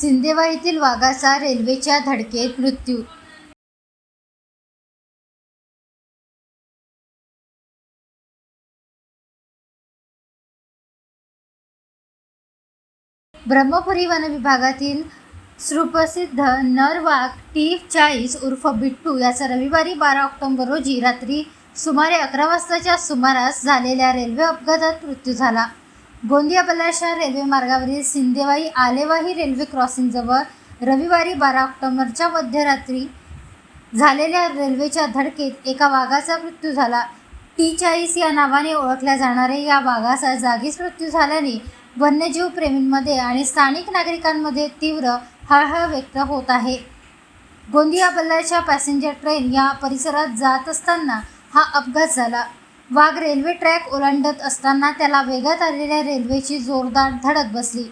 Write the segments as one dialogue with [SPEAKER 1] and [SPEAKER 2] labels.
[SPEAKER 1] सिंदेवाईतील वाघाचा रेल्वेच्या धडकेत मृत्यू ब्रह्मपुरी वन विभागातील सुप्रसिद्ध नरवाघ टी चाळीस उर्फ बिट्टू याचा रविवारी बारा ऑक्टोबर रोजी रात्री सुमारे अकरा वाजताच्या सुमारास झालेल्या रेल्वे अपघातात मृत्यू झाला. गोंदिया बल्लारशाह रेल्वे मार्गावरील सिंदेवाई आलेवाही रेल्वे क्रॉसिंगजवळ रविवारी बारा ऑक्टोबरच्या मध्यरात्री झालेल्या रेल्वेच्या धडकेत एका वाघाचा मृत्यू झाला. टी चाळीस या नावाने ओळखल्या जाणाऱ्या या वाघाचा जागीच मृत्यू झाल्याने वन्यजीव प्रेमींमध्ये आणि स्थानिक नागरिकांमध्ये तीव्र हळहळ व्यक्त होत आहे. गोंदिया बल्लारच्या पॅसेंजर ट्रेन या परिसरात जात असताना हा अपघात झाला. वाघ रेल्वे ट्रॅक ओलांडत असताना त्याला वेगात आलेल्या रेल्वेची जोरदार धडक बसली.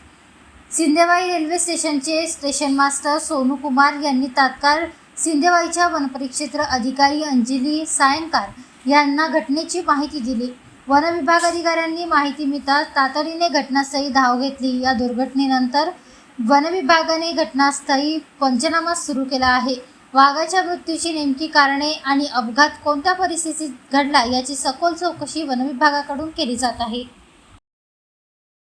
[SPEAKER 1] सिंदेवाई रेल्वे स्टेशनचे स्टेशन मास्टर सोनू कुमार यांनी तात्काळ सिंदेवाईच्या वनपरिक्षेत्र अधिकारी अंजली सायंकार यांना घटनेची माहिती दिली. वनविभाग अधिकाऱ्यांनी माहिती मिळताच तातडीने घटनास्थळी धाव घेतली. या दुर्घटनेनंतर वनविभागाने घटनास्थळी पंचनामा सुरू केला आहे. वाघाच्या मृत्यूची नेमकी कारणे आणि अपघात कोणत्या परिस्थितीत घडला याची सखोल चौकशी वनविभागाकडून केली जात आहे.